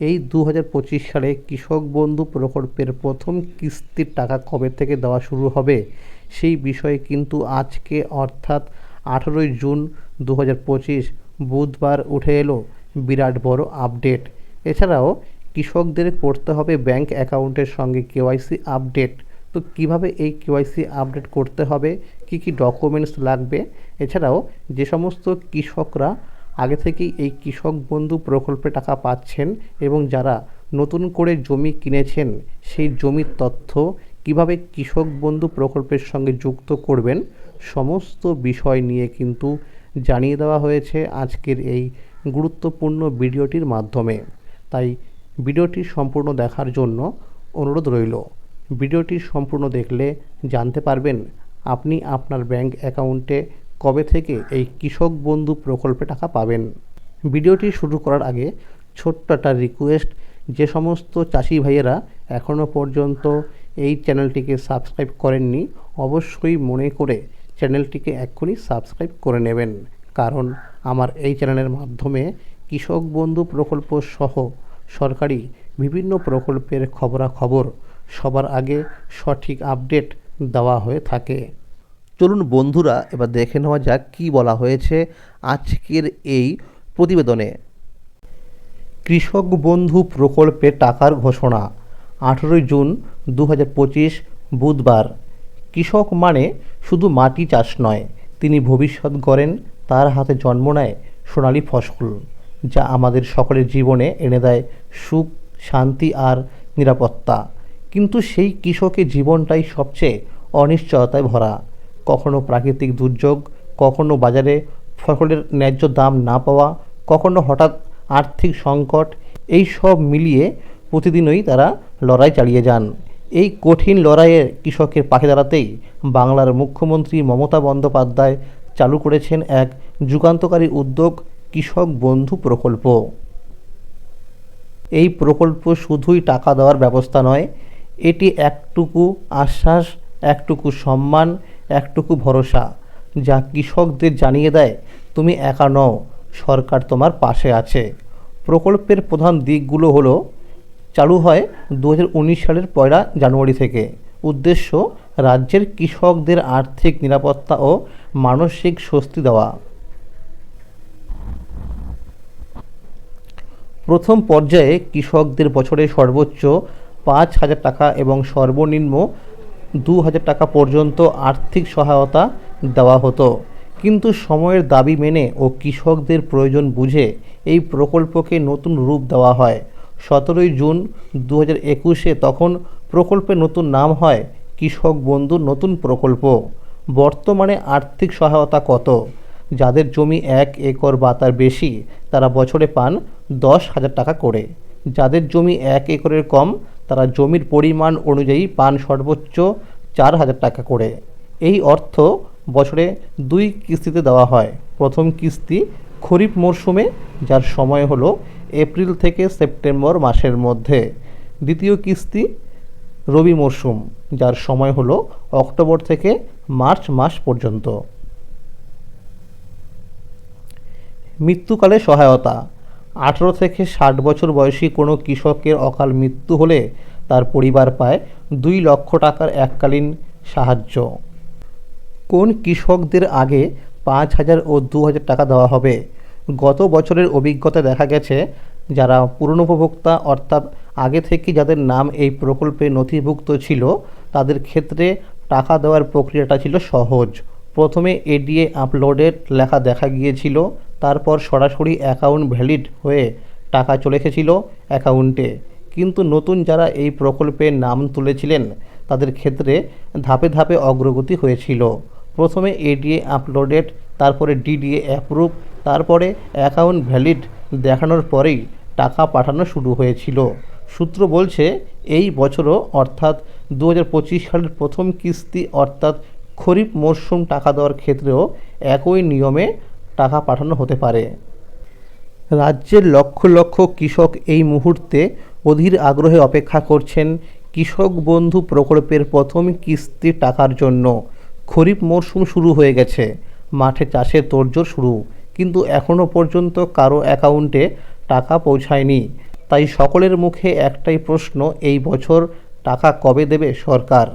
এই দু হাজার পঁচিশ সালে কৃষক বন্ধু প্রকল্পের প্রথম কিস্তির টাকা কবে থেকে দেওয়া শুরু হবে? সেই বিষয়ে কিন্তু আজকে অর্থাৎ আঠেরোই জুন দু হাজার পঁচিশ বুধবার উঠে এলো বিরাট বড় আপডেট। এছাড়াও কৃষকদের করতে হবে ব্যাংক অ্যাকাউন্টের সঙ্গে কেওয়াইসি আপডেট। তো কীভাবে এই কেওয়াইসি আপডেট করতে হবে? কি কি ডকুমেন্টস লাগবে? এছাড়াও যে সমস্ত কৃষকরা আগে থেকেই এই কৃষক বন্ধু প্রকল্পে টাকা পাচ্ছেন এবং যারা নতুন করে জমি কিনেছেন, সেই জমির তথ্য কীভাবে কৃষক বন্ধু প্রকল্পের সঙ্গে যুক্ত করবেন, সমস্ত বিষয় নিয়ে কিন্তু জানিয়ে দেওয়া হয়েছে আজকের এই গুরুত্বপূর্ণ ভিডিওটির মাধ্যমে। তাই ভিডিওটি সম্পূর্ণ দেখার জন্য অনুরোধ রইল। ভিডিওটি সম্পূর্ণ দেখলে জানতে পারবেন আপনি আপনার ব্যাংক অ্যাকাউন্টে কবে থেকে এই কৃষক বন্ধু প্রকল্পে টাকা পাবেন? ভিডিওটি শুরু করার আগে ছোট্ট একটা রিকোয়েস্ট যে সমস্ত চাষি ভাইয়েরা এখনও পর্যন্ত এই চ্যানেলটিকে সাবস্ক্রাইব করেননি, অবশ্যই মনে করে চ্যানেলটিকে এক্ষুনি সাবস্ক্রাইব করে নেবেন। কারণ আমার এই চ্যানেলের মাধ্যমে কৃষক বন্ধু প্রকল্প সহ সরকারি বিভিন্ন প্রকল্পের খবরাখবর সবার আগে সঠিক আপডেট দেওয়া হয়ে থাকে। চলুন বন্ধুরা, এবার দেখে নেওয়া যাক কী বলা হয়েছে আজকের এই প্রতিবেদনে। কৃষক বন্ধু প্রকল্পে টাকার ঘোষণা, আঠেরোই জুন দু হাজার পঁচিশ বুধবার। কৃষক মানে শুধু মাটি চাষ নয়, তিনি ভবিষ্যৎ গড়েন, তার হাতে জন্ম নেয় সোনালি ফসল, যা আমাদের সকলের জীবনে এনে দেয় সুখ, শান্তি আর নিরাপত্তা। কিন্তু সেই কৃষকের জীবনটাই সবচেয়ে অনিশ্চয়তায় ভরা। কখনো প্রাকৃতিক দুর্যোগ, কখনো বাজারে ফসলের ন্যায্য দাম না পাওয়া, কখনো হঠাৎ আর্থিক সংকট, এই সব মিলিয়ে প্রতিদিনই তারা লড়াই চালিয়ে যান। এই কঠিন লড়াইয়ে কৃষকের পাশে দাঁড়াতেই বাংলার মুখ্যমন্ত্রী মমতা বন্দ্যোপাধ্যায় চালু করেছেন এক যুগান্তকারী উদ্যোগ কৃষক বন্ধু প্রকল্প। এই প্রকল্প শুধুই টাকা দেওয়ার ব্যবস্থা নয়, এটি একটুকু আশ্বাস, একটুকু সম্মান একটুকু ভরসা যা কৃষকদের জানিয়ে দেয়, তুমি একা নও, সরকার তোমার পাশে আছে। প্রকল্পের প্রধান দিকগুলো হলো, চালু হয় দু হাজার উনিশ সালের পয়লা জানুয়ারি থেকে। উদ্দেশ্য, রাজ্যের কৃষকদের আর্থিক নিরাপত্তা ও মানসিক স্বস্তি দেওয়া। প্রথম পর্যায়ে কৃষকদের বছরে সর্বোচ্চ পাঁচ হাজার টাকা এবং সর্বনিম্ন দু হাজার টাকা পর্যন্ত আর্থিক সহায়তা দেওয়া হতো। কিন্তু সময়ের দাবি মেনে ও কৃষকদের প্রয়োজন বুঝে এই প্রকল্পকে নতুন রূপ দেওয়া হয়। সতেরোই জুন দু হাজার একুশে তখন প্রকল্পের নতুন নাম হয় কৃষক বন্ধু নতুন প্রকল্প। বর্তমানে আর্থিক সহায়তা কত? যাদের জমি এক একর বা তার বেশি, তারা বছরে পান দশ হাজার টাকা করে। যাদের জমি এক একরের কম তারা জমির পরিমাণ অনুযায়ী পান সর্বোচ্চ চার হাজার টাকা করে। এই অর্থ বছরে দুই কিস্তিতে দেওয়া হয়। প্রথম কিস্তি খরিফ মরশুমে, যার সময় হলো এপ্রিল থেকে সেপ্টেম্বর মাসের মধ্যে। দ্বিতীয় কিস্তি রবি মরশুম, যার সময় হলো অক্টোবর থেকে মার্চ মাস পর্যন্ত। মৃত্যুকালে সহায়তা আঠেরো থেকে ষাট বছর বয়সী কোনো কৃষকের অকাল মৃত্যু হলে তার পরিবার পায় দুই লক্ষ টাকার এককালীন সাহায্য। কোন কৃষকদের আগে পাঁচ হাজার ও দু হাজার টাকা দেওয়া হবে? গত বছরের অভিজ্ঞতা দেখা গেছে, যারা পুরনোপভোক্তা অর্থাৎ আগে থেকে যাদের নাম এই প্রকল্পে নথিভুক্ত ছিল, তাদের ক্ষেত্রে টাকা দেওয়ার প্রক্রিয়াটা ছিল সহজ। প্রথমে এডিএ আপলোডেড লেখা দেখা গিয়েছিল তারপর সরাসরি অ্যাকাউন্ট ভ্যালিড হয়ে টাকা চলে এসেছিল অ্যাকাউন্টে কিন্তু নতুন যারা এই প্রকল্পে নাম তুলেছিলেন, তাদের ক্ষেত্রে ধাপে ধাপে অগ্রগতি হয়েছিল। প্রথমে এডিএ আপলোডেড তারপরে ডিডিএ অ্যাপ্রুভ তারপরে অ্যাকাউন্ট ভ্যালিড দেখানোর পরেই টাকা পাঠানো শুরু হয়েছিল। সূত্র বলছে, এই বছরও অর্থাৎ দু হাজার পঁচিশ সালের প্রথম কিস্তি অর্থাৎ খরিফ মরশুম টাকা দেওয়ার ক্ষেত্রেও একই নিয়মে টাকা পাঠানো হতে পারে। রাজ্যের লক্ষ লক্ষ কৃষক এই মুহূর্তে অধীর আগ্রহে অপেক্ষা করছেন কৃষক বন্ধু প্রকল্পের প্রথম কিস্তি টাকার জন্য। খরিফ মরশুম শুরু হয়ে গেছে। মাঠে চাষের তোড়জোড় শুরু। কিন্তু এখনও পর্যন্ত কারও অ্যাকাউন্টে টাকা পৌঁছায়নি। তাই সকলের মুখে একটাই প্রশ্ন, এই বছর টাকা কবে দেবে সরকার?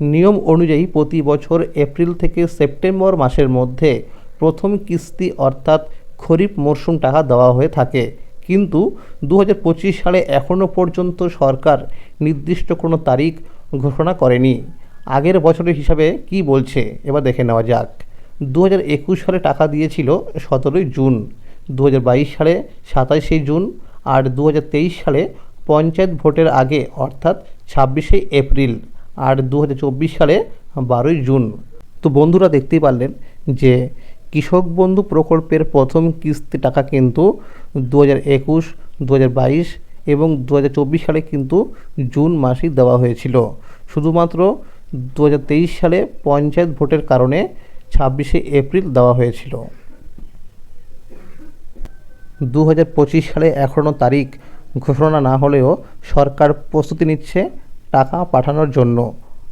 নিয়ম অনুযায়ী প্রতি বছর এপ্রিল থেকে সেপ্টেম্বর মাসের মধ্যে প্রথম কিস্তি অর্থাৎ খরিফ মরশুম টাকা দেওয়া হয়ে থাকে। কিন্তু দু হাজার পঁচিশ সালে এখনও পর্যন্ত সরকার নির্দিষ্ট কোনো তারিখ ঘোষণা করেনি। আগের বছরের হিসাবে কি বলছে? এবার দেখে নেওয়া যাক। দু হাজার একুশ সালে টাকা দিয়েছিল সতেরোই জুন দু হাজার বাইশ সালে সাতাশে জুন, আর দু হাজার তেইশ সালে পঞ্চায়েত ভোটের আগে, অর্থাৎ ছাব্বিশে এপ্রিল, আর দু হাজার চব্বিশ সালে বারোই জুন। তো বন্ধুরা দেখতেই পারলেন যে কৃষক বন্ধু প্রকল্পের প্রথম কিস্তি টাকা কিন্তু দু হাজার একুশ দু হাজার বাইশ এবং দু হাজার চব্বিশ সালে কিন্তু জুন মাসেই দেওয়া হয়েছিল। শুধুমাত্র দু হাজার তেইশ সালে পঞ্চায়েত ভোটের কারণে ছাব্বিশে এপ্রিল দেওয়া হয়েছিল। দু হাজার পঁচিশ সালে এখনও তারিখ ঘোষণা না হলেও সরকার প্রস্তুতি নিচ্ছে টাকা পাঠানোর জন্য।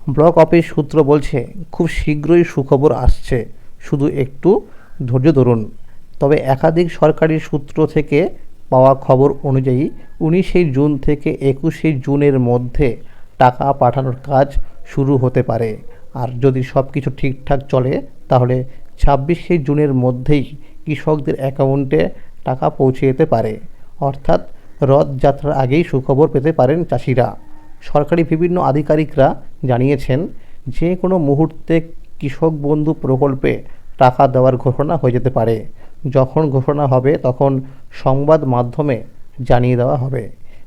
ব্লক অফিস সূত্র বলছে, খুব শীঘ্রই সুখবর আসছে। শুধু একটু ধৈর্য ধরুন। তবে একাধিক সরকারি সূত্র থেকে পাওয়া খবর অনুযায়ী উনিশে জুন থেকে একুশে জুনের মধ্যে টাকা পাঠানোর কাজ শুরু হতে পারে। আর যদি সব কিছু ঠিকঠাক চলে, তাহলে ছাব্বিশে জুনের মধ্যেই কৃষকদের অ্যাকাউন্টে টাকা পৌঁছে যেতে পারে। অর্থাৎ রথযাত্রার আগেই সুখবর পেতে পারেন চাষিরা। সরকারি বিভিন্ন আধিকারিকরা জানিয়েছেন, যে কোনো মুহূর্তে কৃষক বন্ধু প্রকল্পে টাকা দেওয়ার ঘোষণা হয়ে যেতে পারে। যখন ঘোষণা হবে, তখন সংবাদ মাধ্যমে জানিয়ে দেওয়া হবে।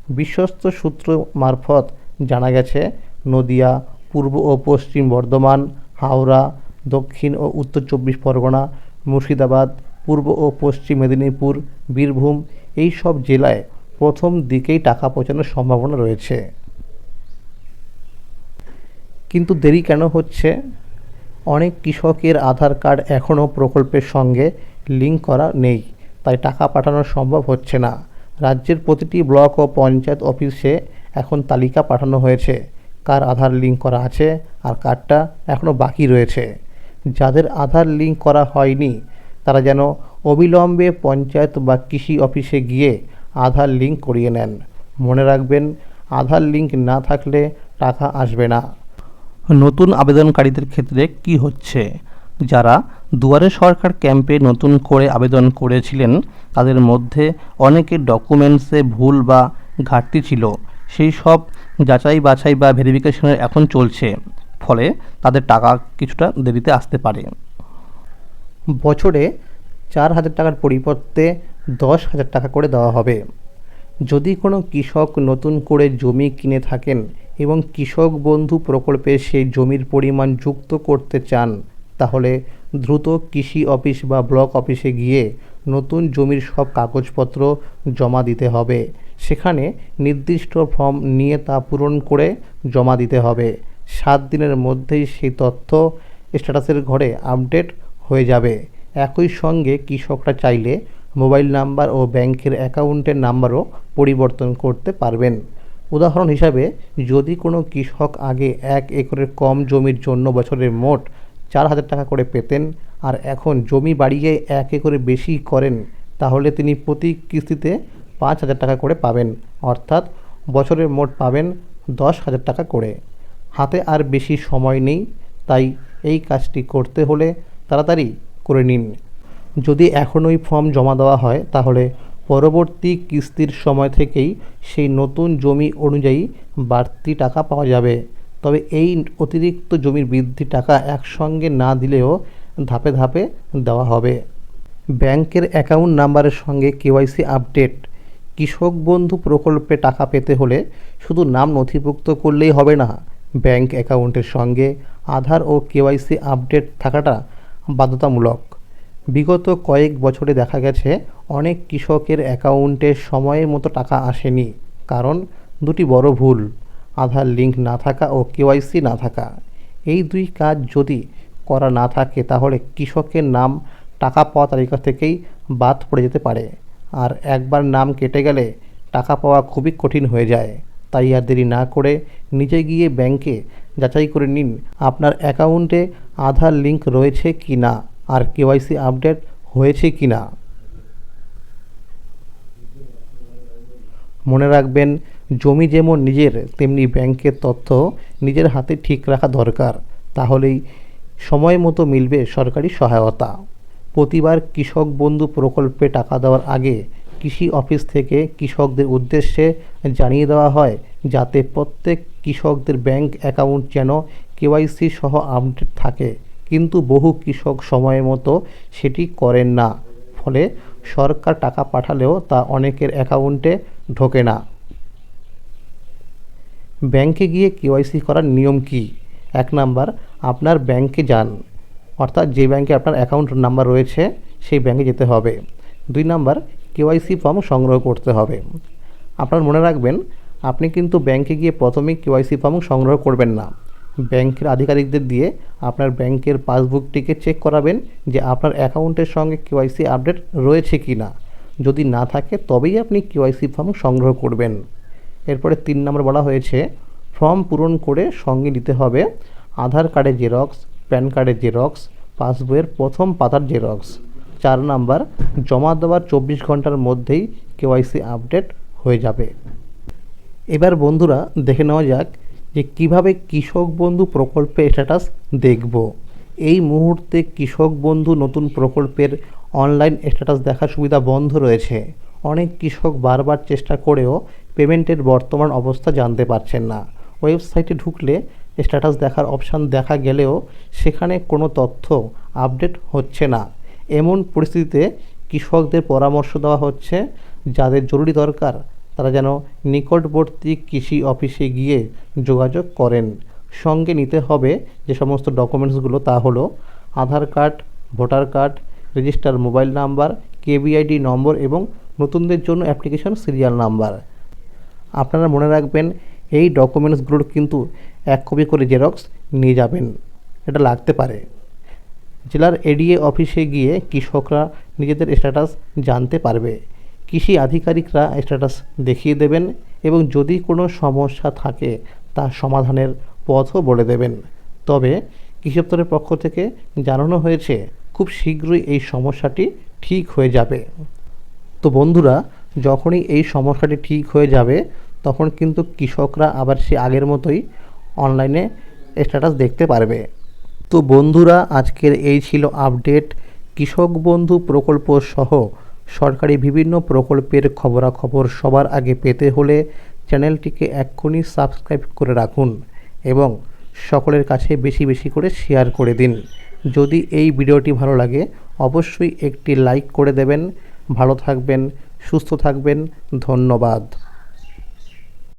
বিশ্বস্ত সূত্র মারফত জানা গেছে, নদিয়া, পূর্ব ও পশ্চিম বর্ধমান, হাওড়া, দক্ষিণ ও উত্তর চব্বিশ পরগনা, মুর্শিদাবাদ, পূর্ব ও পশ্চিম মেদিনীপুর, বীরভূম এই সব জেলায় প্রথম দিকেই টাকা পৌঁছানোর সম্ভাবনা রয়েছে। কিন্তু দেরি কেন হচ্ছে? অনেক কৃষকের আধার কার্ড এখনও প্রকল্পের সঙ্গে লিঙ্ক করা নেই, তাই টাকা পাঠানো সম্ভব হচ্ছে না। রাজ্যের প্রতিটি ব্লক ও পঞ্চায়েত অফিসে এখন তালিকা পাঠানো হয়েছে, কার আধার লিঙ্ক করা আছে আর কার্ডটা এখনও বাকি রয়েছে। যাদের আধার লিঙ্ক করা হয়নি, তারা যেন অবিলম্বে পঞ্চায়েত বা কৃষি অফিসে গিয়ে আধার লিঙ্ক করিয়ে নেন। মনে রাখবেন, আধার লিঙ্ক না থাকলে টাকা আসবে না। নতুন আবেদনকারীদের ক্ষেত্রে কি হচ্ছে? যারা দুয়ারে সরকার ক্যাম্পে নতুন করে আবেদন করেছিলেন, তাদের মধ্যে অনেকের ডকুমেন্টসে ভুল বা ঘাটতি ছিল। সেই সব যাচাই বাছাই বা ভেরিফিকেশনের এখন চলছে। ফলে তাদের টাকা কিছুটা দেরিতে আসতে পারে। বছরে চার হাজার টাকার পরিবর্তে দশ হাজার টাকা করে দেওয়া হবে। যদি কোনো কৃষক নতুন করে জমি কিনে থাকেন এবং কৃষক বন্ধু প্রকল্পে সেই জমির পরিমাণ যুক্ত করতে চান, তাহলে দ্রুত কৃষি অফিস বা ব্লক অফিসে গিয়ে নতুন জমির সব কাগজপত্র জমা দিতে হবে। সেখানে নির্দিষ্ট ফর্ম নিয়ে তা পূরণ করে জমা দিতে হবে। সাত দিনের মধ্যেই সেই তথ্য স্ট্যাটাসের ঘরে আপডেট হয়ে যাবে। একই সঙ্গে কৃষকরা চাইলে মোবাইল নাম্বার ও ব্যাংকের অ্যাকাউন্টের নাম্বারও পরিবর্তন করতে পারবেন। উদাহরণ হিসাবে, যদি কোনো কৃষক আগে এক একরের কম জমির জন্য বছরে মোট চার হাজার টাকা করে পেতেন আর এখন জমি বাড়িয়ে এক একরে বেশি করেন, তাহলে তিনি প্রতি কিস্তিতে পাঁচ হাজার টাকা করে পাবেন। অর্থাৎ বছরের মোট পাবেন দশ হাজার টাকা করে। হাতে আর বেশি সময় নেই, তাই এই কাজটি করতে হলে তাড়াতাড়ি করে নিন। যদি এখনই ফর্ম জমা দেওয়া হয়, তাহলে পরবর্তী কিস্তির সময় থেকেই সেই নতুন জমি অনুযায়ী বাড়তি টাকা পাওয়া যাবে। তবে এই অতিরিক্ত জমির বৃদ্ধি টাকা একসঙ্গে না দিলেও ধাপে ধাপে দেওয়া হবে। ব্যাংকের অ্যাকাউন্ট নাম্বারের সঙ্গে কেওয়াইসি আপডেট। কৃষক বন্ধু প্রকল্পে টাকা পেতে হলে শুধু নাম নথিভুক্ত করলেই হবে না, ব্যাংক অ্যাকাউন্টের সঙ্গে আধার ও কেওয়াইসি আপডেট থাকাটা বাধ্যতামূলক। বিগত কয়েক বছরে দেখা গেছে, অনেক কৃষকের অ্যাকাউন্টে সময়ের মতো টাকা আসেনি, কারণ দুটি বড় ভুল, আধার লিঙ্ক না থাকা ও কেওয়াইসি না থাকা। এই দুই কাজ যদি করা না থাকে, তাহলে কৃষকের নাম টাকা পাওয়া তালিকা থেকেই বাদ পড়ে যেতে পারে। আর একবার নাম কেটে গেলে টাকা পাওয়া খুবই কঠিন হয়ে যায়। তাই আর দেরি না করে নিজে গিয়ে ব্যাংকে যাচাই করে নিন, আপনার অ্যাকাউন্টে আধার লিঙ্ক রয়েছে কি না। আর কেওয়াইসি আপডেট হয়েছে কি না? মনে রাখবেন, জমি যেমন নিজের, তেমনি ব্যাংকের তথ্য নিজের হাতে ঠিক রাখা দরকার। তাহলেই সময় মতো মিলবে সরকারি সহায়তা। প্রতিবার কৃষক বন্ধু প্রকল্পে টাকা দেওয়ার আগে কৃষি অফিস থেকে কৃষকদের উদ্দেশ্যে জানিয়ে দেওয়া হয়, যাতে প্রত্যেক কৃষকদের ব্যাংক অ্যাকাউন্ট যেন কেওয়াইসি সহ আপডেট থাকে। কিন্তু বহু কৃষক সময় মতো সেটি করেন না। ফলে সরকার টাকা পাঠালেও তা অনেকের অ্যাকাউন্টে ঢোকে না। ব্যাংকে গিয়ে কেওয়াইসি করার নিয়ম কি? এক নাম্বার, আপনার ব্যাংকে যান। অর্থাৎ যে ব্যাংকে আপনার অ্যাকাউন্ট নাম্বার রয়েছে, সেই ব্যাংকে যেতে হবে। দুই নাম্বার কেওয়াইসি ফর্ম সংগ্রহ করতে হবে। আপনার মনে রাখবেন, আপনি কিন্তু ব্যাংকে গিয়ে প্রথমেই কেওয়াইসি ফর্ম সংগ্রহ করবেন না। ব্যাংকের আধিকারিকদের দিয়ে আপনার ব্যাংকের পাসবুকটিকে চেক করাবেন যে আপনার অ্যাকাউন্টের সঙ্গে কেওয়াইসি আপডেট রয়েছে কি না। যদি না থাকে, তবেই আপনি কেওয়াইসি ফর্ম সংগ্রহ করবেন। এরপরে তিন নম্বর বলা হয়েছে, ফর্ম পূরণ করে সঙ্গে নিতে হবে আধার কার্ডের জেরক্স, প্যান কার্ডের জেরক্স, পাসবইয়ের প্রথম পাতার জেরক্স। চার নাম্বার, জমা দেওয়ার চব্বিশ ঘণ্টার মধ্যেই কেওয়াইসি আপডেট হয়ে যাবে। এবার বন্ধুরা, দেখে নেওয়া যাক যে কীভাবে কৃষক বন্ধু প্রকল্পের স্ট্যাটাস দেখব। এই মুহূর্তে কৃষক বন্ধু নতুন প্রকল্পের অনলাইন স্ট্যাটাস দেখার সুবিধা বন্ধ রয়েছে। অনেক কৃষক বারবার চেষ্টা করেও পেমেন্টের বর্তমান অবস্থা জানতে পারছেন না। ওয়েবসাইটে ঢুকলে স্ট্যাটাস দেখার অপশান দেখা গেলেও সেখানে কোনো তথ্য আপডেট হচ্ছে না। এমন পরিস্থিতিতে কৃষকদের পরামর্শ দেওয়া হচ্ছে, যাদের জরুরি দরকার তারা যেন নিকটবর্তী কৃষি অফিসে গিয়ে যোগাযোগ করেন। সঙ্গে নিতে হবে যে সমস্ত ডকুমেন্টসগুলো তা হলো Aadhaar card, voter card, register mobile number KBID number এবং নতুনদের জন্য অ্যাপ্লিকেশন সিরিয়াল নাম্বার। আপনারা মনে রাখবেন, এই ডকুমেন্টসগুলোর কিন্তু এক কপি করে জেরক্স নিয়ে যাবেন। এটা লাগতে পারে। জেলার এডিএ অফিসে গিয়ে কৃষকরা নিজেদের স্ট্যাটাস জানতে পারবে। কৃষি আধিকারিকরা স্ট্যাটাস দেখিয়ে দেবেন এবং যদি কোনো সমস্যা থাকে, তা সমাধানের পথও বলে দেবেন। তবে কৃষি দপ্তরের পক্ষ থেকে জানানো হয়েছে, খুব শীঘ্রই এই সমস্যাটি ঠিক হয়ে যাবে। তো বন্ধুরা, যখনই এই সমস্যাটি ঠিক হয়ে যাবে, তখন কিন্তু কৃষকরা আবার সে আগের মতোই অনলাইনে স্ট্যাটাস দেখতে পারবে। তো বন্ধুরা, আজকের এই ছিল আপডেট কৃষক বন্ধু প্রকল্প সহ সরকারি বিভিন্ন প্রকল্পের খবরাখবর সবার আগে পেতে হলে চ্যানেলটিকে এক্ষুনি সাবস্ক্রাইব করে রাখুন এবং সকলের কাছে বেশি বেশি করে শেয়ার করে দিন। যদি এই ভিডিওটি ভালো লাগে, অবশ্যই একটি লাইক করে দেবেন। ভালো থাকবেন, সুস্থ থাকবেন। ধন্যবাদ।